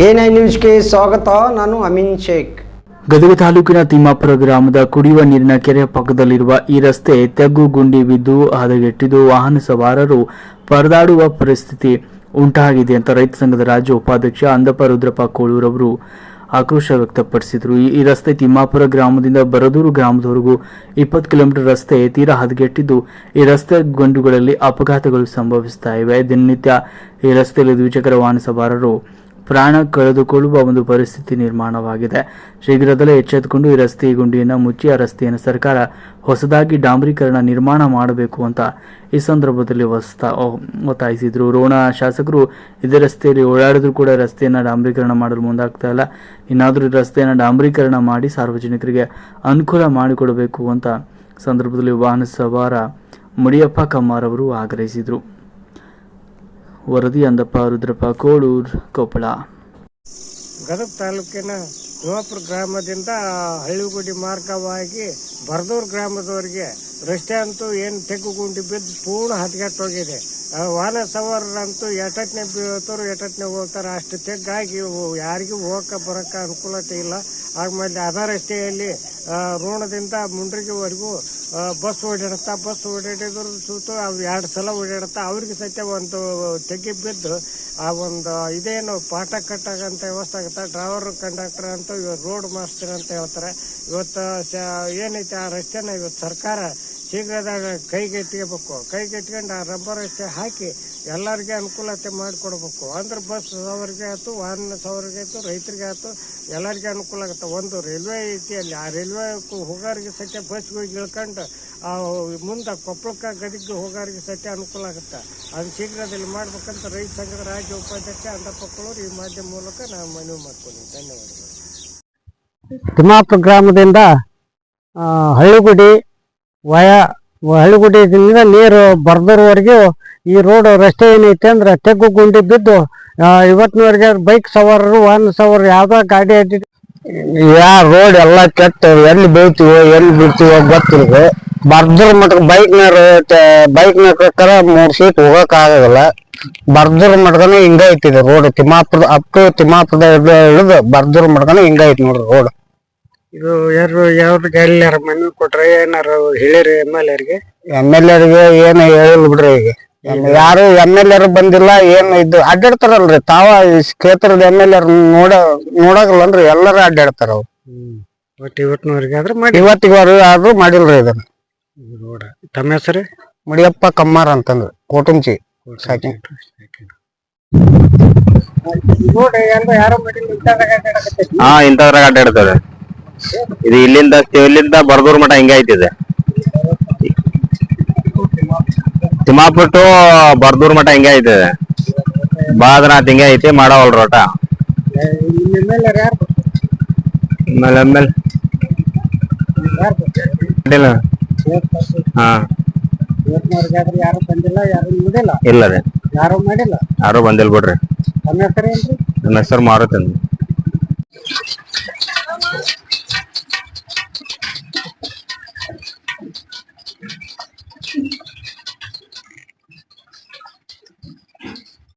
NI ನ್ಯೂಸ್ಗೆ ಸ್ವಾಗತ, ನಾನು ಅಮೀನ್ ಶೇಖ್. ಗದಗ ತಾಲೂಕಿನ ತಿಮ್ಮಾಪುರ ಗ್ರಾಮದ ಕುಡಿಯುವ ನೀರಿನ ಕೆರೆ ಪಕ್ಕದಲ್ಲಿರುವ ಈ ರಸ್ತೆ ತೆಗ್ಗು ಗುಂಡಿ ಬಿದ್ದು ಹದಗೆಟ್ಟಿದ್ದು ವಾಹನ ಸವಾರರು ಪರದಾಡುವ ಪರಿಸ್ಥಿತಿ ಉಂಟಾಗಿದೆ ಅಂತ ರೈತ ಸಂಘದ ರಾಜ್ಯ ಉಪಾಧ್ಯಕ್ಷ ಅಂದಪ್ಪ ರುದ್ರಪ್ಪ ಕೋಳೂರವರು ಆಕ್ರೋಶ ವ್ಯಕ್ತಪಡಿಸಿದರು. ಈ- ರಸ್ತೆ ತಿಮ್ಮಾಪುರ ಗ್ರಾಮದಿಂದ ಬರದೂರು ಗ್ರಾಮದವರೆಗೂ ಇಪ್ಪತ್ತು ಕಿಲೋಮೀಟರ್ ರಸ್ತೆ ತೀರಾ ಹದಗೆಟ್ಟಿದ್ದು ಈ ರಸ್ತೆ ಗುಂಡುಗಳಲ್ಲಿ ಅಪಘಾತಗಳು ಸಂಭವಿಸ್ತಾ ಇವೆ. ದಿನನಿತ್ಯ ಈ ರಸ್ತೆಯಲ್ಲಿ ದ್ವಿಚಕ್ರ ವಾಹನ ಸವಾರರು ಪ್ರಾಣ ಕಳೆದುಕೊಳ್ಳುವ ಒಂದು ಪರಿಸ್ಥಿತಿ ನಿರ್ಮಾಣವಾಗಿದೆ. ಶೀಘ್ರದಲ್ಲೇ ಎಚ್ಚೆತ್ತುಕೊಂಡು ಈ ರಸ್ತೆ ಗುಂಡಿಯನ್ನು ಮುಚ್ಚಿ, ಆ ರಸ್ತೆಯನ್ನು ಸರ್ಕಾರ ಹೊಸದಾಗಿ ಡಾಂಬರೀಕರಣ ನಿರ್ಮಾಣ ಮಾಡಬೇಕು ಅಂತ ಈ ಸಂದರ್ಭದಲ್ಲಿ ಒತ್ತಾಯಿಸಿದ್ರು. ರೋಣ ಶಾಸಕರು ಇದೇ ರಸ್ತೆಯಲ್ಲಿ ಓಡಾಡಿದ್ರು ಕೂಡ ರಸ್ತೆಯನ್ನು ಡಾಂಬರೀಕರಣ ಮಾಡಲು ಮುಂದಾಗ್ತಾ ಇಲ್ಲ. ಇನ್ನಾದರೂ ಈ ರಸ್ತೆಯನ್ನು ಡಾಂಬರೀಕರಣ ಮಾಡಿ ಸಾರ್ವಜನಿಕರಿಗೆ ಅನುಕೂಲ ಮಾಡಿಕೊಡಬೇಕು ಅಂತ ಸಂದರ್ಭದಲ್ಲಿ ವಾಹನ ಸವಾರ ಮುಡಿಯಪ್ಪ ಕಮ್ಮಾರ್ ಅವರು ಆಗ್ರಹಿಸಿದರು. ವರದಿ ಅಂದಪ್ಪ ರುದ್ರಪ್ಪ ಕೋಳೂರ್ ಕೊಪ್ಪಳ. ಗದಗ ತಾಲೂಕಿನ ತಿಮ್ಮಾಪುರ ಗ್ರಾಮದಿಂದ ಹಳ್ಳಿಗುಡಿ ಮಾರ್ಗವಾಗಿ ಬರದೂರು ಗ್ರಾಮದವರೆಗೆ ರಸ್ತೆ ಅಂತೂ ಏನು ತೆಗ್ಗುಗುಂಡಿ ಬಿದ್ದು ಪೂರ್ಣ ಹದಗೆಟ್ಟೋಗಿದೆ ವಾಹನ ಸವಾರರಂತೂ ಎಟಟ್ನೆ ಬೀಳ್ತಾರೋ ಎಟಟ್ನೆ ಹೋಗ್ತಾರೆ. ಅಷ್ಟು ತೆಗ್ಗಾಗಿ ಯಾರಿಗೂ ಹೋಗಕ್ಕೆ ಬರೋಕ್ಕೆ ಅನುಕೂಲತೆ ಇಲ್ಲ. ಆಮೇಲೆ ಅದ ರಸ್ತೆಯಲ್ಲಿ ರೋಣದಿಂದ ಮುಂಡ್ರಿಗೆವರೆಗೂ ಬಸ್ ಓಡಾಡುತ್ತಾ ಬಸ್ ಓಡಾಡಿದ್ರ ಸುತ್ತು ಅವು ಎರಡು ಸಲ ಓಡಾಡುತ್ತಾ ಅವ್ರಿಗೆ ಸತ್ಯ ಒಂದು ತೆಗ್ಗಿ ಬಿದ್ದು ಆ ಒಂದು ಇದೇನು ಪಾಠ ಕಟ್ಟಾಗಂತ ವ್ಯವಸ್ಥೆ ಆಗುತ್ತೆ. ಡ್ರೈವರ್, ಕಂಡಕ್ಟರ್ ಅಂತ ಇವತ್ತು ರೋಡ್ ಮಾಸ್ಟರ್ ಅಂತ ಹೇಳ್ತಾರೆ. ಇವತ್ತು ಏನೈತೆ ಆ ರಸ್ತೆನ? ಇವತ್ತು ಸರ್ಕಾರ ಶೀಘ್ರದಾಗ ಕೈಗೆಟ್ಕೋಬೇಕು ಕೈಗೆಟ್ಕೊಂಡು ಆ ರಬ್ಬರ್ ರಸ್ತೆ ಹಾಕಿ ಎಲ್ಲರಿಗೆ ಅನುಕೂಲತೆ ಮಾಡಿಕೊಡ್ಬೇಕು. ಅಂದ್ರೆ ಬಸ್ ಅವರಿಗೆ ಆಯ್ತು, ವಾಹನ ಸವರಿಗೆ ಆಯ್ತು, ರೈತರಿಗೆ ಆಯ್ತು, ಎಲ್ಲರಿಗೆ ಅನುಕೂಲ ಆಗುತ್ತೆ. ಒಂದು ರೈಲ್ವೆ ಐತಿ ಆ ರೈಲ್ವೆ ಹೋಗೋರಿಗೆ ಸತ್ಯ ಬಸ್ಗೆ ಹೋಗಿ ಇಳ್ಕೊಂಡು, ಆ ಮುಂದೆ ಕೊಪ್ಪಳಕ್ಕೆ ಗದಿಗೆ ಹೋಗೋರಿಗೆ ಸತ್ಯ ಅನುಕೂಲ ಆಗುತ್ತೆ. ಅದು ಶೀಘ್ರದಲ್ಲಿ ಮಾಡ್ಬೇಕಂತ ರೈತ ಸಂಘದ ರಾಜ್ಯ ಉಪಾಧ್ಯಕ್ಷ ಕೊಳೂರು ಈ ಮಾಧ್ಯಮ ಮೂಲಕ ನಾನು ಮನವಿ ಮಾಡ್ತೀನಿ ಧನ್ಯವಾದಗಳು. ತಿಮ್ಮಾಪುರ ಗ್ರಾಮದಿಂದ ಹಳ್ಳಿಗುಡಿ ವಯ ಹಳ್ಳಿಗುಡಿಯಿಂದ ನೀರು ಬರ್ದರ್ವರೆಗೂ ಈ ರೋಡ್ ರಸ್ತೆ ಏನೈತೆ ಅಂದ್ರೆ ತೆಗ್ಗು ಗುಂಡಿ ಬಿದ್ದು ಇವತ್ತಿನವರೆಗೆ ಬೈಕ್ ಸವಾರರು, ವಾಹನ ಸವಾರರು ಯಾವ್ದೋ ಗಾಡಿ ಅಡ್ಡಿ ಯಾ ರೋಡ್ ಎಲ್ಲ ಕೆಟ್ಟ, ಎಲ್ಲಿ ಬೀಳ್ತೀವೋ ಎಲ್ಲಿ ಬೀಳ್ತೀವೋ ಗೊತ್ತಿಲ್ಲ. ಬರ್ದ್ರ ಮಟ್ಟ ಬೈಕ್ನಾರ ಬೈಕ್ನ ಪ್ರಕಾರ ಮೂರ್ ಸೀಟ್ ಹೋಗಕ್ ಆಗಲ್ಲ ಬರ್ದ್ರ ಮಟ್ಕನ ಹಿಂಗ ಐತಿದೆ ರೋಡ್. ತಿಮ್ಮಾಪುರದ ಅಪ್ ಟು ತಿಮ್ಮಾಪುರದ ಇಳಿದು ಬರ್ದ್ರ ಮಟ್ಕನ ಹಿಂಗ ಐತಿ ನೋಡ್ರಿ ರೋಡ್. ಇದು ಯಾರು ಯಾವ್ದು ಗಾಡಿ ಮನವಿ ಕೊಟ್ರೆ ಏನಾರ ಹೇಳಿರಿ ಎಂ ಎಲ್ ಎರ್ಗೆ ಎಂ ಎಲ್ ಎರ್ಗೆ ಏನು ಹೇಳಿಲ್ಲ ಬಿಡ್ರಿ ಈಗ. ಯಾರು ಎಂ ಎಲ್ ಎರ್ ಬಂದಿಲ್ಲ ಏನ್ ಇದು ಅಡ್ಡಾಡ್ತಾರಲ್ರಿ. ತಾವ ಈ ಕ್ಷೇತ್ರದ ಎಂ ಎಲ್ ಎರ್ ನೋಡ ನೋಡಾಗಲ್ಲನ್ರಿ ಎಲ್ಲರೂ ಅಡ್ಡಾಡ್ತಾರ ಅವ್ರು. ಒಟ್ಟು ಇವತ್ತಿನವರೆಗೆ ಆದ್ರೆ ಮಾಡಿ. ಇವತ್ತಿಗವ್ರು ಆದ್ರೂ ಮಾಡಿಲ್ರಿ ಇದನ್ನ. ನೋಡ. ತಮ್ಮ ಹೆಸರು? ಮುಡಿಯಪ್ಪ ಕಮ್ಮಾರ ಅಂತಂದ್ರು ಕೋಟುಂಚಿ. ಸಾಕಿ. ಯಾರು ಯಾರೋ ಮಾಡಿಲ್ಲ ಇಂಥದ್ರಾಗ ಅಡ್ಡಾಡಕತ್ತೈತಿ. ಹಾ ಇಂಥದ್ರಾಗ ಅಡ್ಡಾಡ್ತದೆ ಇದು ಇಲ್ಲಿಂದ ಇಲ್ಲಿಂದ ಬರ್ದೂರ್ ಮಠ ಹಿಂಗ ಐತಿದೆ ತಿಮ್ಮಾಪುರ ಟು ಬರ್ದೂರ್ ಮಠ ಹಿಂಗ ಐತಿದೆ ಬಾದ್ರಾತ್ ಹಿಂಗ ಐತಿ ಮಾಡವಲ್ ರೋಟ. ಆಮೇಲೆ ಆಮೇಲೆ ಹಾ. ಇವತ್ತಿನವರೆಗೆ ಯಾರು ಬಂದಿಲ್ಲ. ಯಾರು ನೋಡಿಲ್ಲ ಇಲ್ಲ ರೀ ಯಾರು ಬಂದಿಲ್ಲ ಬಿಡ್ರಿ ನನ್ನ ಹೆಸರು ಮಾರುತಿ ಅಂತ.